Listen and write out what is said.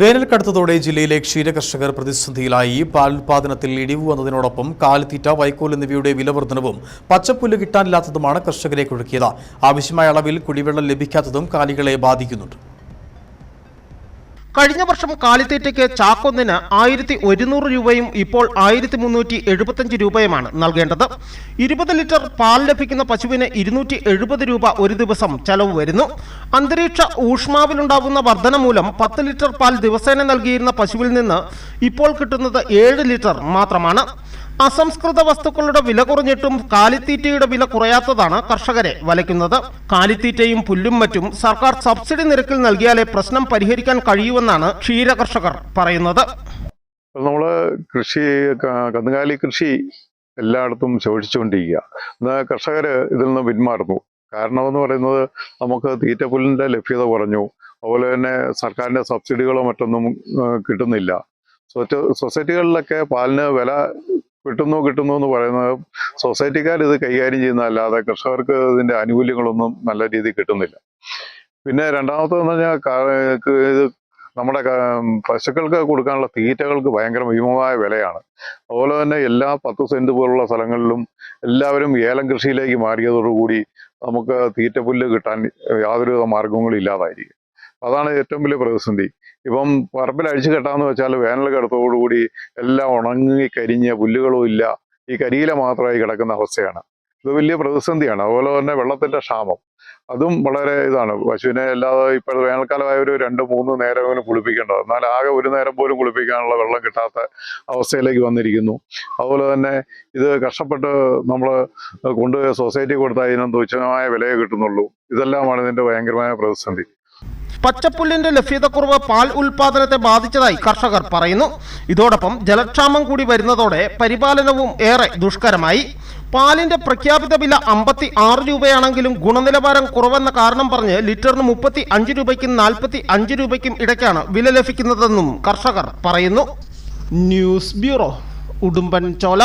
വേനൽ കടുത്തതോടെ ജില്ലയിലെ ക്ഷീരകർഷകർ പ്രതിസന്ധിയിലായി. പാൽ ഉൽപാദനത്തിൽ ഇടിവ് വന്നതിനോടൊപ്പം കാലിത്തീറ്റ വൈക്കോൽ എന്നിവയുടെ വിലവർദ്ധനവും പച്ചപ്പുല്ല് കിട്ടാനില്ലാത്തതുമാണ് കർഷകരെ കുഴുക്കിയത്. ആവശ്യമായ അളവിൽ കുടിവെള്ളം ലഭിക്കാത്തതും കാലികളെ ബാധിക്കുന്നുണ്ട്. കഴിഞ്ഞ വർഷം കാലിത്തീറ്റയ്ക്ക് ചാക്കൊന്നിന് ആയിരത്തി ഒരുന്നൂറ് രൂപയും ഇപ്പോൾ ആയിരത്തി മുന്നൂറ്റി എഴുപത്തഞ്ച് രൂപയുമാണ് നൽകേണ്ടത്. ഇരുപത് ലിറ്റർ പാൽ ലഭിക്കുന്ന പശുവിന് ഇരുന്നൂറ്റി എഴുപത് രൂപ ഒരു ദിവസം ചെലവ് വരുന്നു. അന്തരീക്ഷ ഊഷ്മാവിലുണ്ടാകുന്ന വർധന മൂലം പത്ത് ലിറ്റർ പാൽ ദിവസേന നൽകിയിരുന്ന പശുവിൽ നിന്ന് ഇപ്പോൾ കിട്ടുന്നത് ഏഴ് ലിറ്റർ മാത്രമാണ്. അസംസ്കൃത വസ്തുക്കളുടെ വില കുറഞ്ഞിട്ടും കാലിത്തീറ്റയുടെ വില കുറയാത്തതാണ് കർഷകരെ വലയ്ക്കുന്നത്. കാലിത്തീറ്റയും പുല്ലും മറ്റും സർക്കാർ സബ്സിഡി നിരക്കിൽ നൽകിയാലേ പ്രശ്നം പരിഹരിക്കാൻ കഴിയുമെന്നാണ് ക്ഷീര കർഷകർ പറയുന്നത്. നമ്മൾ കൃഷി കന്നുകാലി കൃഷി എല്ലായിടത്തും ശോഷിച്ചുകൊണ്ടിരിക്കുക. എന്നാൽ കർഷകർ ഇതിൽ നിന്ന് പിന്മാറുന്നു. കാരണമെന്ന് പറയുന്നത് നമുക്ക് തീറ്റ തീറ്റപ്പുല്ലിന്റെ ലഭ്യത കുറഞ്ഞു. അതുപോലെ തന്നെ സർക്കാരിന്റെ സബ്സിഡികളോ മറ്റൊന്നും കിട്ടുന്നില്ല. സൊസൈറ്റി സൊസൈറ്റികളിലൊക്കെ പാലിന് വില കിട്ടുന്നു കിട്ടുന്നു എന്ന് പറയുന്നത് സൊസൈറ്റിക്കാർ ഇത് കൈകാര്യം ചെയ്യുന്നതല്ലാതെ കർഷകർക്ക് ഇതിന്റെ ആനുകൂല്യങ്ങളൊന്നും നല്ല രീതിയിൽ കിട്ടുന്നില്ല. പിന്നെ രണ്ടാമത്തെന്ന് പറഞ്ഞാൽ ഇത് നമ്മുടെ പശുക്കൾക്ക് കൊടുക്കാനുള്ള തീറ്റകൾക്ക് ഭയങ്കര ഭീമമായ വിലയാണ്. അതുപോലെ തന്നെ എല്ലാ പത്ത് സെന്റ് പോലുള്ള സ്ഥലങ്ങളിലും എല്ലാവരും ഏലം കൃഷിയിലേക്ക് മാറിയതോടുകൂടി നമുക്ക് തീറ്റ പുല്ല് കിട്ടാൻ യാതൊരുവിധ മാർഗങ്ങളും ഇല്ലാതായിരിക്കും. അതാണ് ഏറ്റവും വലിയ പ്രതിസന്ധി. ഇപ്പം പറമ്പിൽ അഴിച്ചു കെട്ടാന്ന് വെച്ചാൽ വേനൽ കിടത്തോടുകൂടി എല്ലാം ഉണങ്ങി കരിഞ്ഞ പുല്ലുകളും ഇല്ല. ഈ കരിയില മാത്രമായി കിടക്കുന്ന അവസ്ഥയാണ്. ഇത് വലിയ പ്രതിസന്ധിയാണ്. അതുപോലെ തന്നെ വെള്ളത്തിന്റെ ക്ഷാമം. അതും വളരെ ഇതാണ്. പശുവിനെ അല്ലാതെ ഇപ്പോൾ വേനൽക്കാലമായ ഒരു രണ്ട് മൂന്ന് നേരമെങ്കിലും കുളിപ്പിക്കേണ്ടത് എന്നാൽ ആകെ ഒരു നേരം പോലും കുളിപ്പിക്കാനുള്ള വെള്ളം കിട്ടാത്ത അവസ്ഥയിലേക്ക് വന്നിരിക്കുന്നു. അതുപോലെ തന്നെ ഇത് കഷ്ടപ്പെട്ട് നമ്മൾ കൊണ്ടുപോയി സൊസൈറ്റി കൊടുത്താൽ ഇതിനൊന്നും തുച്ഛമായ വിലയെ കിട്ടുന്നുള്ളൂ. ഇതെല്ലാമാണ് ഇതിന്റെ ഭയങ്കരമായ പ്രതിസന്ധി. പച്ചപ്പുല്ലിന്റെ ലഭ്യതക്കുറവ് പാൽ ഉൽപാദനത്തെ ബാധിച്ചതായി കർഷകർ പറയുന്നു. ഇതോടൊപ്പം ജലക്ഷാമം കൂടി വരുന്നതോടെ പരിപാലനവും ഏറെ ദുഷ്കരമായി. പാലിന്റെ പ്രഖ്യാപിത വില അമ്പത്തി ആറ് രൂപയാണെങ്കിലും ഗുണനിലവാരം കുറവെന്ന കാരണം പറഞ്ഞ് ലിറ്ററിന് മുപ്പത്തി അഞ്ച് രൂപയ്ക്കും നാൽപ്പത്തി അഞ്ച് രൂപയ്ക്കും ഇടയ്ക്കാണ് വില ലഭിക്കുന്നതെന്നും കർഷകർ പറയുന്നു. ന്യൂസ് ബ്യൂറോ ഉടുമ്പൻ ചോല